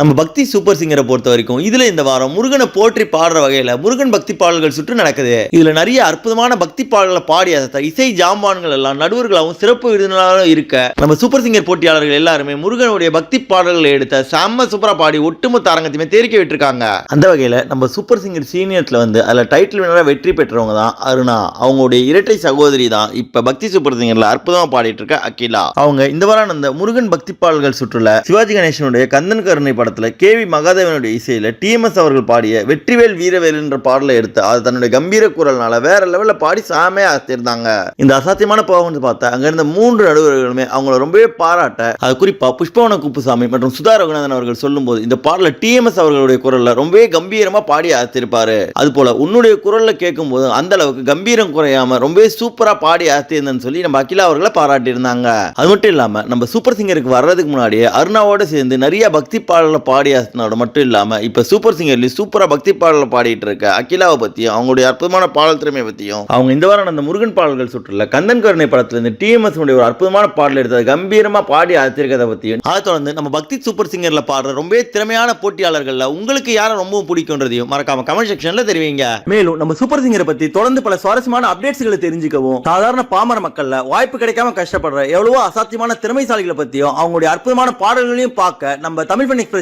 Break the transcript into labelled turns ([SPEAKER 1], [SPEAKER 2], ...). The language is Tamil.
[SPEAKER 1] நம்ம பக்தி சூப்பர் சிங்கரை பொறுத்த வரைக்கும் இதுல இந்த வாரம் முருகனை போற்றி பாடுற வகையில முருகன் பக்தி பாடல்கள் சுற்று நடக்குது. இதுல நிறைய அற்புதமான பக்தி பாடல்களை பாடி அதை இசை ஜாம்பான்கள் எல்லாம் நடுவர்களாகவும் சிறப்பு விருந்தினராகவும் இருக்க நம்ம சூப்பர் சிங்கர் போட்டியாளர்கள் எல்லாருமே முருகனுடைய பக்தி பாடல்களை எடுத்த செம்ம சூப்பரா பாடி ஒட்டுமொத்த அரங்கத்தையுமே தேரிக்க விட்டுருக்காங்க. அந்த வகையில நம்ம சூப்பர் சிங்கர் சீனியர்ஸ்ல வந்து அதுல டைட்டில் வினரா வெற்றி பெற்றவங்க தான் அருணா. அவங்களுடைய இரட்டை சகோதரி தான் இப்ப பக்தி சூப்பர் சிங்கர்ல அற்புதமா பாடிட்டு இருக்க அகிலா. அவங்க இந்த வாரம் அந்த முருகன் பக்தி பாடல்கள் சுற்றுல சிவாஜி கணேசனுடைய கந்தன் கருணை படத்துல கேவி மகாதேவனுடைய இசையில் டிஎம்எஸ் அவர்கள் பாடிய வெற்றிவேல் வீரவேல் என்ற பாடலை எடுத்து அது தன்னுடைய கம்பீர குரல்னால வேற லெவலில் பாடி சாமே அசத்திருந்தாங்க இந்த அசாத்தியமான பர்ஃபார்மன்ஸ் பார்த்தா அங்க இருந்த மூன்று நடுவர்களுமே அவங்கள ரொம்பவே பாராட்ட அது குறிப்பா புஷ்பவன குப்புசாமி மற்றும் சுதா ரகுநாதன் அவர்கள் சொல்லும்போது இந்த பாடல டிஎம்எஸ் அவர்களுடைய குரல்ல ரொம்பவே கம்பீரமா பாடி அசத்திருப்பாரு. அது போல உன்னுடைய குரல்ல கேட்கும்போது அந்த அளவுக்கு கம்பீரம் குறையாம ரொம்பவே சூப்பரா பாடி அசத்திருந்தேன்னு சொல்லி நம்ம அகிலா அவர்களை பாராட்டியிருந்தாங்க. அது மட்டும் இல்லாம நம்ம சூப்பர் சிங்கருக்கு வர்றதுக்கு முன்னாடியே அருணாவோட சேர்ந்து நிறைய பக்தி பாடல் பாடி பாடியாசினோட மட்டும் இல்லாம இப்ப சூப்பர் சிங்கர்லேயும் சூப்பரா பக்தி பாடலில் பாடிட்டு இருக்க அகிலாவை பற்றியும் அவங்களுடைய அற்புதமான பாடல் திறமையை பற்றியும் அவங்க இந்த வாரம் நடந்த முருகன் பாடல்கள் சுற்றுல கந்தன் கருணை படத்துலேருந்து டிஎம்எஸ் ஒரு அற்புதமான பாடல் எடுத்தது கம்பீரமா பாடி அசத்திருக்கதை பற்றியும் அதை தொடர்ந்து நம்ம பக்தி சூப்பர் சிங்கரில் பாடுற ரொம்பவே திறமையான போட்டியாளர்களில் உங்களுக்கு யாரை ரொம்பவும் பிடிக்கும்ன்றதையும் மறக்காம கமெண்ட் செக்ஷன்ல தெரிவிங்க. மேலும் நம்ம சூப்பர் சிங்கரை பத்தி தொடர்ந்து பல சுவாரஸ்யமான அப்டேட்ஸ்களை தெரிஞ்சுக்கவும் சாதாரண பாமர மக்களில் வாய்ப்பு கிடைக்காம கஷ்டப்படுற எவ்வளவோ அசாத்தியமான திறமைசாலிகளை பத்தியும் அவங்களுடைய அற்புதமான பாடல்களையும் பார்க்க நம்ம தமிழ் பண்ணி எக்ஸ்பிரஸ்